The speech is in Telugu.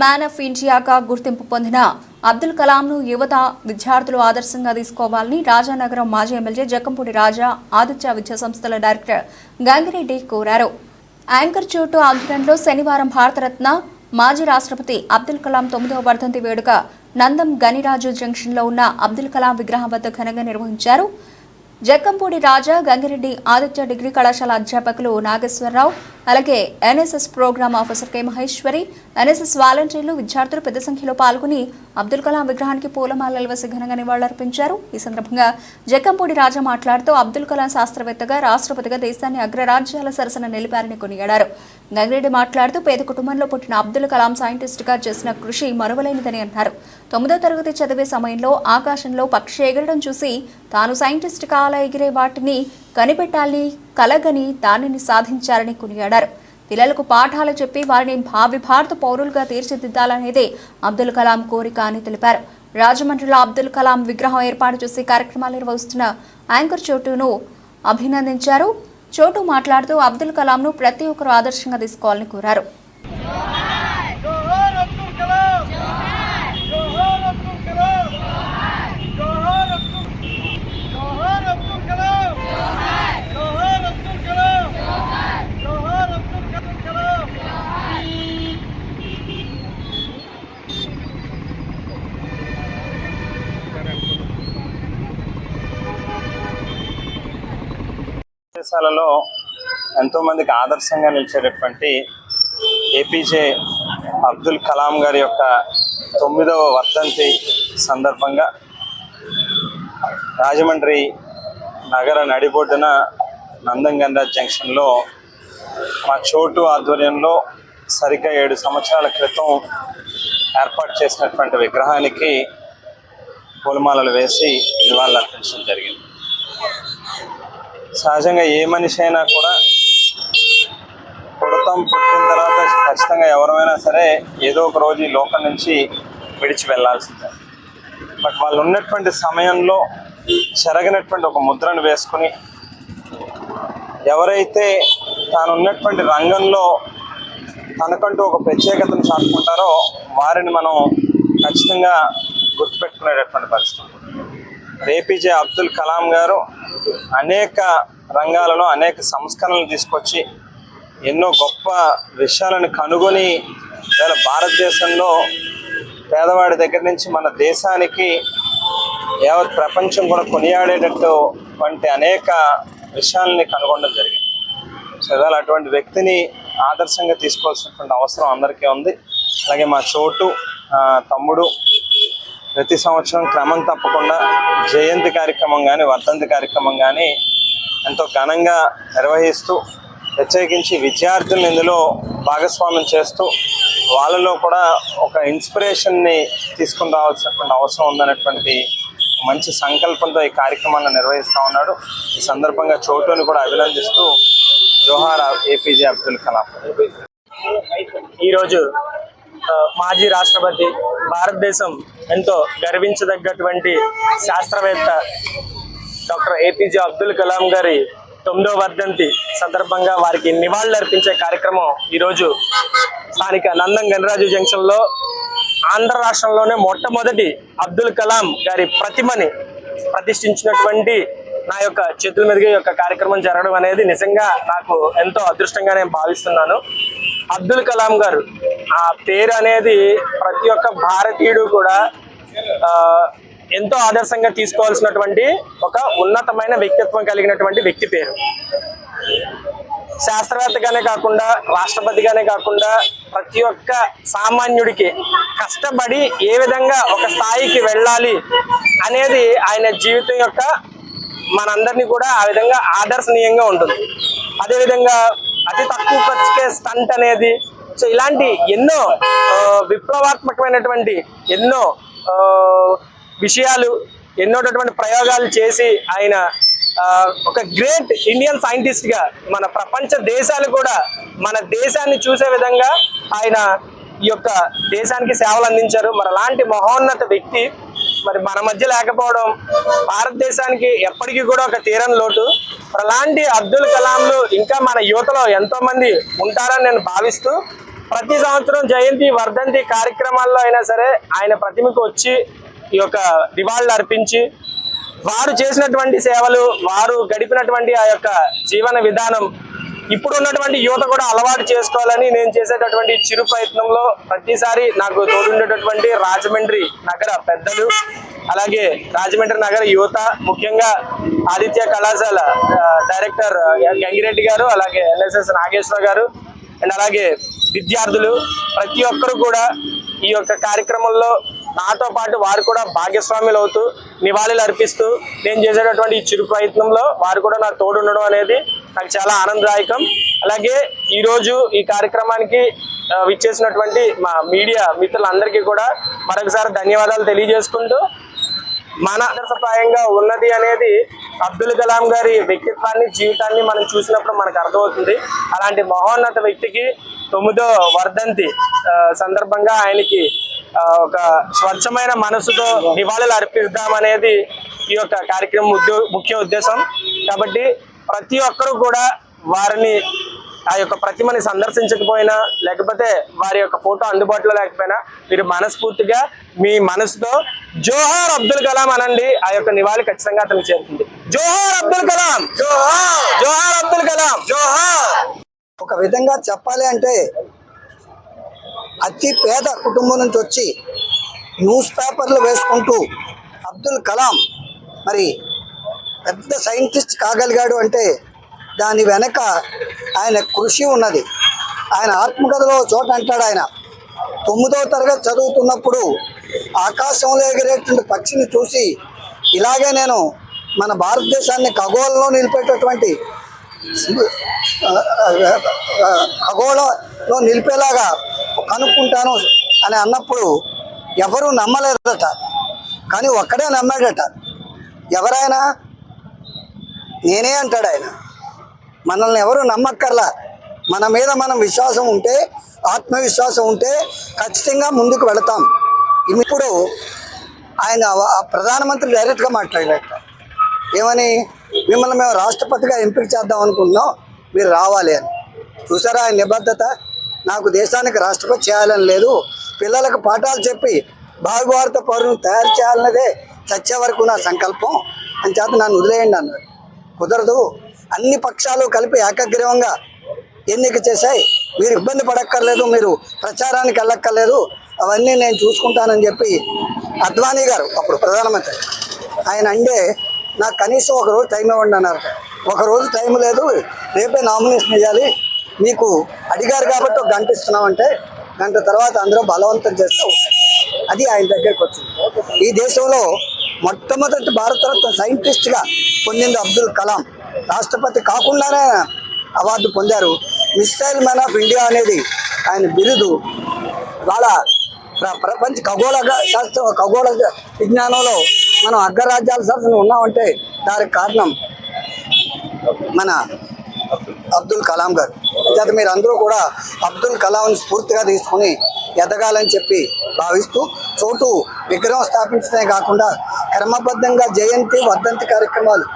మ్యాన్ ఆఫ్ ఇండియాగా గుర్తింపు పొందిన అబ్దుల్ కలాంను యువత విద్యార్థులు ఆదర్శంగా తీసుకోవాలని రాజానగరం మాజీ ఎమ్మెల్యే జక్కంపూడి రాజా ఆదిత్య విద్యా సంస్థల డైరెక్టర్ గంగిరెడ్డి కోరారు. యాంకర్ చోటు ఆధ్వర్యంలో శనివారం భారతరత్న మాజీ రాష్ట్రపతి అబ్దుల్ కలాం తొమ్మిదవ వర్ధంతి వేడుక నందం గనిరాజు జంక్షన్లో ఉన్న అబ్దుల్ కలాం విగ్రహం వద్ద ఘనంగా నిర్వహించారు. జక్కంపూడి రాజా గంగిరెడ్డి ఆదిత్య డిగ్రీ కళాశాల అధ్యాపకులు నాగేశ్వరరావు అలాగే NSS programme officer K Maheshwari NSS వాలంటీర్లు విద్యార్థులు పెద్ద సంఖ్యలో పాల్గొని అబ్దుల్ కలాం విగ్రహానికి పూలమాలలు వేసి ఘనంగా నివాళులర్పించారు. ఈ సందర్భంగా జక్కంపూడి రాజా మాట్లాడుతూ అబ్దుల్ కలాం శాస్త్రవేత్తగా రాష్ట్రపతిగా దేశాన్ని అగ్రరాజ్యాల సరసన నిలిపారని కొనియాడారు. గంగిరెడ్డి మాట్లాడుతూ పేద కుటుంబంలో పుట్టిన అబ్దుల్ కలాం సైంటిస్టుగా చేసిన కృషి మరువలేనిదని అన్నారు. తొమ్మిదో తరగతి చదివే సమయంలో ఆకాశంలో పక్షి ఎగరడం చూసి తాను సైంటిస్ట్ కాల ఎగిరే వాటిని కనిపెట్టాలని కలగని దానిని సాధించారని కొనియాడారు. పిల్లలకు పాఠాలు చెప్పి వారిని భావి భారత పౌరులుగా తీర్చిదిద్దాలనేదే అబ్దుల్ కలాం కోరిక అని తెలిపారు. రాజమండ్రిలో అబ్దుల్ కలాం విగ్రహం ఏర్పాటు చేసి కార్యక్రమాలు నిర్వహిస్తున్న యాంకర్ చోటును అభినందించారు. చోటు మాట్లాడుతూ అబ్దుల్ కలాంను ప్రతి ఒక్కరూ ఆదర్శంగా తీసుకోవాలని కోరారు జోహార్ అబ్దుల్ కలాం జోహార్ అబ్దుల్ కలాం జోహార్ అబ్దుల్ జోహార్ అబ్దుల్ కలాం జోహార్ అబ్దుల్ కలాం జోహార్ అబ్దుల్ కలాం దేశాలలో ఎంతోమందికి ఆదర్శంగా నిలిచేటటువంటి ఏపీజే అబ్దుల్ కలాం గారి యొక్క తొమ్మిదవ వర్ధంతి సందర్భంగా రాజమండ్రి నగర నడిబొడ్డున నందంగండ జంక్షన్లో మా చోటు ఆధ్వర్యంలో సరిగ్గా ఏడు సంవత్సరాల క్రితం ఏర్పాటు చేసినటువంటి విగ్రహానికి పూలమాలలు వేసి నివాళులు అర్పించడం జరిగింది. సహజంగా ఏ మనిషి అయినా కూడా పుడతాం పుట్టిన తర్వాత ఖచ్చితంగా ఎవరైనా సరే ఏదో ఒక రోజు ఈ లోకం నుంచి విడిచి వెళ్ళాల్సిందే బట్ వాళ్ళు ఉన్నటువంటి సమయంలో చెరగినటువంటి ఒక ముద్రను వేసుకుని ఎవరైతే తాను ఉన్నటువంటి రంగంలో తనకంటూ ఒక ప్రత్యేకతను చాటుకుంటారో వారిని మనం ఖచ్చితంగా గుర్తుపెట్టుకునేటటువంటి పరిస్థితి. ఏపీజే అబ్దుల్ కలాం గారు అనేక రంగాలను అనేక సంస్కరణలు తీసుకొచ్చి ఎన్నో గొప్ప విషయాలను కనుగొని ఇవాళ భారతదేశంలో పేదవాడి దగ్గర నుంచి మన దేశానికి యావత్ ప్రపంచం కూడా కొనియాడేటట్టు వంటి అనేక విషయాలని కనుగొనడం జరిగింది. సో ఇవాళ అటువంటి వ్యక్తిని ఆదర్శంగా తీసుకోవాల్సినటువంటి అవసరం అందరికీ ఉంది. అలాగే మా చోటు తమ్ముడు ప్రతి సంవత్సరం క్రమం తప్పకుండా జయంతి కార్యక్రమం కానీ వర్ధంతి కార్యక్రమం కానీ ఎంతో ఘనంగా నిర్వహిస్తూ ప్రత్యేకించి విద్యార్థులను ఇందులో భాగస్వామ్యం చేస్తూ వాళ్ళలో కూడా ఒక ఇన్స్పిరేషన్ని తీసుకుని రావాల్సినటువంటి అవసరం ఉందనేటువంటి మంచి సంకల్పంతో ఈ కార్యక్రమాన్ని నిర్వహిస్తూ ఉన్నాడు. ఈ సందర్భంగా చోటుని కూడా అభినందిస్తూ జోహార్ ఏపీజే అబ్దుల్ కలాం. ఈరోజు మాజీ రాష్ట్రపతి భారతదేశం ఎంతో గర్వించదగ్గటువంటి శాస్త్రవేత్త డాక్టర్ ఏపీజే అబ్దుల్ కలాం గారి తొమ్మిదో వర్ధంతి సందర్భంగా వారికి నివాళులు అర్పించే కార్యక్రమం ఈరోజు స్థానిక నందం గణరాజు జంక్షన్లో ఆంధ్ర రాష్ట్రంలోనే మొట్టమొదటి అబ్దుల్ కలాం గారి ప్రతిమని ప్రతిష్ఠించినటువంటి నా యొక్క చేతుల మీదుగా ఈ యొక్క కార్యక్రమం జరగడం అనేది నిజంగా నాకు ఎంతో అదృష్టంగా నేను భావిస్తున్నాను. అబ్దుల్ కలాం గారు ఆ పేరు అనేది ప్రతి ఒక్క భారతీయుడు కూడా ఎంతో ఆదర్శంగా తీసుకోవాల్సినటువంటి ఒక ఉన్నతమైన వ్యక్తిత్వం కలిగినటువంటి వ్యక్తి పేరు. శాస్త్రవేత్తగానే కాకుండా రాష్ట్రపతిగానే కాకుండా ప్రతి ఒక్క సామాన్యుడికి కష్టపడి ఏ విధంగా ఒక స్థాయికి వెళ్ళాలి అనేది ఆయన జీవితం యొక్క మనందరినీ కూడా ఆ విధంగా ఆదర్శనీయంగా ఉంటుంది. అదేవిధంగా అతి తక్కువ ఖర్చుకే స్టంట్ అనేది సో ఇలాంటి ఎన్నో విప్లవాత్మకమైనటువంటి ఎన్నో విషయాలు ఎన్నోటటువంటి ప్రయోగాలు చేసి ఆయన ఒక గ్రేట్ ఇండియన్ సైంటిస్ట్గా మన ప్రపంచ దేశాలు కూడా మన దేశాన్ని చూసే విధంగా ఆయన ఈ యొక్క దేశానికి సేవలు అందించారు. మరలాంటి మహోన్నత వ్యక్తి మరి మన మధ్య లేకపోవడం భారతదేశానికి ఎప్పటికీ కూడా ఒక తీరం లోటు. అలాంటి అబ్దుల్ కలాంలు ఇంకా మన యువతలో ఎంతో మంది ఉంటారని నేను భావిస్తూ ప్రతి సంవత్సరం జయంతి వర్ధంతి కార్యక్రమాల్లో అయినా సరే ఆయన ప్రతిమకు వచ్చి ఈ యొక్క నివాళులు అర్పించి వారు చేసినటువంటి సేవలు వారు గడిపినటువంటి ఆ యొక్క జీవన విధానం ఇప్పుడు ఉన్నటువంటి యువత కూడా అలవాటు చేసుకోవాలని నేను చేసేటటువంటి చిరు ప్రయత్నంలో ప్రతిసారి నాకు తోడుండేటటువంటి రాజమండ్రి నగర పెద్దలు అలాగే రాజమండ్రి నగర యువత ముఖ్యంగా ఆదిత్య కళాశాల డైరెక్టర్ గంగిరెడ్డి గారు అలాగే ఎన్ఎస్ఎస్ నాగేశ్వర గారు అండ్ అలాగే విద్యార్థులు ప్రతి ఒక్కరు కూడా ఈ యొక్క కార్యక్రమంలో నాతో పాటు వారు కూడా భాగస్వాములు అవుతూ నివాళులు అర్పిస్తూ నేను చేసేటటువంటి ఈ చిరు ప్రయత్నంలో వారు కూడా నాకు తోడు ఉండడం అనేది నాకు చాలా ఆనందదాయకం. అలాగే ఈరోజు ఈ కార్యక్రమానికి విచ్చేసినటువంటి మా మీడియా మిత్రులందరికీ కూడా మరొకసారి ధన్యవాదాలు తెలియజేసుకుంటూ మన ఆదర్శప్రాయంగా ఉన్నది అనేది అబ్దుల్ కలాం గారి వ్యక్తిత్వాన్ని జీవితాన్ని మనం చూసినప్పుడు మనకు అర్థమవుతుంది. అలాంటి మహోన్నత వ్యక్తికి తొమ్మిదో వర్ధంతి సందర్భంగా ఆయనకి ఒక స్వచ్ఛమైన మనసుతో నివాళులు అర్పిద్దామనేది ఈ యొక్క కార్యక్రమం ఉద్యో ముఖ్య ఉద్దేశం. కాబట్టి ప్రతి ఒక్కరూ కూడా వారిని ఆ యొక్క ప్రతిమని సందర్శించకపోయినా లేకపోతే వారి యొక్క ఫోటో అందుబాటులో లేకపోయినా మీరు మనస్ఫూర్తిగా మీ మనసుతో జోహార్ అబ్దుల్ కలాం అనండి. ఆ యొక్క నివాళి ఖచ్చితంగా అతనికి చేరుతుంది. జోహార్ అబ్దుల్ కలాం! జోహార్! అబ్దుల్ కలాం! జోహార్! ఒక విధంగా చెప్పాలి అంటే అతి పేద కుటుంబం నుంచి వచ్చి న్యూస్ పేపర్లు వేసుకుంటూ అబ్దుల్ కలాం మరి పెద్ద సైంటిస్ట్ కాగలిగాడు అంటే దాని వెనక ఆయన కృషి ఉన్నది. ఆయన ఆత్మకథలో చోట అంటాడు ఆయన తొమ్మిదవ తరగతి చదువుతున్నప్పుడు ఆకాశంలో ఎగిరేటువంటి పక్షిని చూసి ఇలాగే నేను మన భారతదేశాన్ని ఖగోళంలో నిలిపేటటువంటి ఖగోళంలో నిలిపేలాగా కనుక్కుంటాను అని అన్నప్పుడు ఎవరు నమ్మలేదట. కానీ ఒక్కడే నమ్మాడట. ఎవరైనా నేనే అంటాడు ఆయన. మనల్ని ఎవరు నమ్మక్కర్లా. మన మీద మనం విశ్వాసం ఉంటే ఆత్మవిశ్వాసం ఉంటే ఖచ్చితంగా ముందుకు వెళతాం. ఇప్పుడు ఆయన ఆ ప్రధానమంత్రి డైరెక్ట్గా మాట్లాడలేక ఏమని? మిమ్మల్ని మేము రాష్ట్రపతిగా ఎంపిక చేద్దాం అనుకుంటున్నాం. మీరు రావాలి అని. చూసారా ఆయన నిబద్ధత? నాకు దేశానికి రాష్ట్రపతి చేయాలని లేదు. పిల్లలకు పాఠాలు చెప్పి భావి భారత పౌరులను తయారు చేయాలన్నదే చచ్చే వరకు నా సంకల్పం. అని చేత నన్ను వదిలేయండి అన్నాడు. కుదరదు. అన్ని పక్షాలు కలిపి ఏకగ్రీవంగా ఎన్నిక చేశాయి. మీరు ఇబ్బంది పడక్కర్లేదు మీరు ప్రచారానికి వెళ్ళక్కర్లేదు. అవన్నీ నేను చూసుకుంటానని చెప్పి అద్వానీ గారు అప్పుడు ప్రధానమంత్రి ఆయన అంటే నాకు కనీసం ఒకరోజు టైం ఇవ్వండి అన్నారు. ఒకరోజు టైం లేదు రేపే నామినేషన్ వేయాలి మీకు అడిగారు కాబట్టి ఒక గంట ఇస్తున్నామంటే గంట తర్వాత అందరూ బలవంతం చేస్తూ. అది ఆయన దగ్గరికి వచ్చింది. ఈ దేశంలో మొట్టమొదటి భారతరత్న సైంటిస్ట్గా పొందింది అబ్దుల్ కలాం. రాష్ట్రపతి కాకుండానే అవార్డు పొందారు. మిసైల్ మ్యాన్ ఆఫ్ ఇండియా అనేది ఆయన బిరుదు. వాళ్ళ ప్ర- ప్రపంచ ఖగోళ శాస్త్ర ఖగోళ విజ్ఞానంలో మనం అగ్రరాజ్యాల శాస్త్రం ఉన్నామంటే దానికి కారణం మన అబ్దుల్ కలాం గారు. అంతేత మీరు అందరూ కూడా అబ్దుల్ కలాంని స్ఫూర్తిగా తీసుకుని ఎదగాలని చెప్పి భావిస్తూ చోటు విగ్రహం స్థాపించడమే కాకుండా క్రమబద్ధంగా జయంతి వర్ధంతి కార్యక్రమాలు.